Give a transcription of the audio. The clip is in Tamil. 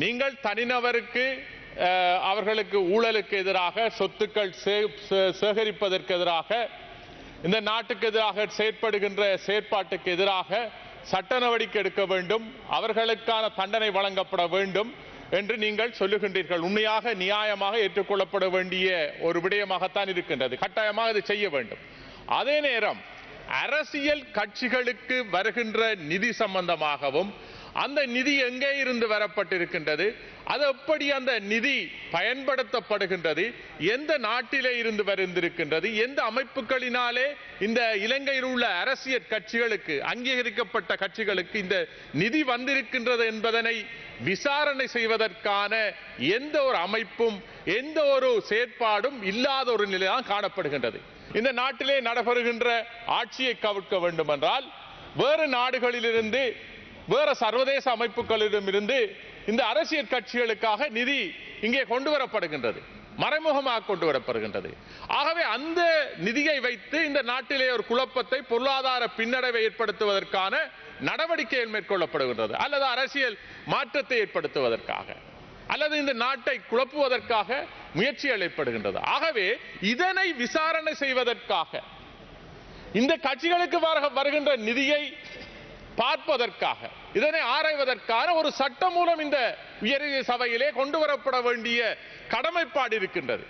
நீங்கள் தனிநபருக்கு அஹ், அவர்களுக்கு ஊழலுக்கு எதிராக சொத்துக்கள் சே- சே- சேகரிப்பதற்கு எதிராக இந்த நாட்டுக்கு எதிராக செயற்படுகின்ற செயற்பாட்டுக்கு எதிராக சட்ட நடவடிக்கை எடுக்க வேண்டும் அவர்களுக்கான தண்டனை வழங்கப்பட வேண்டும் என்று நீங்கள் சொல்லுகின்றீர்கள். உண்மையாக நியாயமாக ஏற்றுக்கொள்ளப்பட வேண்டிய ஒரு விடயமாகத்தான் இருக்கின்றது. கட்டாயமாக இதை செய்ய வேண்டும். அதே நேரம் அரசியல் கட்சிகளுக்கு வருகின்ற நிதி சம்பந்தமாகவும் அந்த நிதி எங்கே இருந்து வரப்பட்டிருக்கின்றது? அது எப்படி அந்த நிதி பயன்படுத்தப்படுகின்றது? எந்த நாட்டிலே இருந்து வருந்திருக்கின்றது எந்த அமைப்புகளினாலே இந்த இலங்கையில் உள்ள அரசியல் கட்சிகளுக்கு அங்கீகரிக்கப்பட்ட கட்சிகளுக்கு இந்த நிதி வந்திருக்கின்றது என்பதனை விசாரணை செய்வதற்கான எந்த ஒரு அமைப்பும் எந்த ஒரு செயற்பாடும் இல்லாத ஒரு நிலைதான் காணப்படுகின்றது. இந்த நாட்டிலே நடைபெறுகின்ற ஆட்சியை கவிழ்க்க வேண்டுமென்றால் வேறு நாடுகளிலிருந்து வேறு சர்வதேச அமைப்புகளிடமிருந்து இந்த அரசியல் கட்சிகளுக்காக நிதி இங்கே கொண்டு வரப்படுகின்றது மறைமுகமாக கொண்டு வரப்படுகின்றது. ஆகவே அந்த நிதியை வைத்து இந்த நாட்டிலே ஒரு குழப்பத்தை பொருளாதார பின்னடைவை ஏற்படுத்துவதற்கான நடவடிக்கைகள் மேற்கொள்ளப்படுகின்றது அல்லது அரசியல் மாற்றத்தை ஏற்படுத்துவதற்காக அல்லது இந்த நாட்டை குழப்புவதற்காக முயற்சிகள் ஏற்படுகின்றது ஆகவே இதனை விசாரணை செய்வதற்காக இந்த கட்சிகளுக்கு வருகின்ற நிதியை பார்ப்பதற்காக இதனை ஆராய்வதற்கான ஒரு சட்டம் மூலம் இந்த உயரிய சபையிலே கொண்டு வரப்பட வேண்டிய கடமைப்பாடு இருக்கின்றது.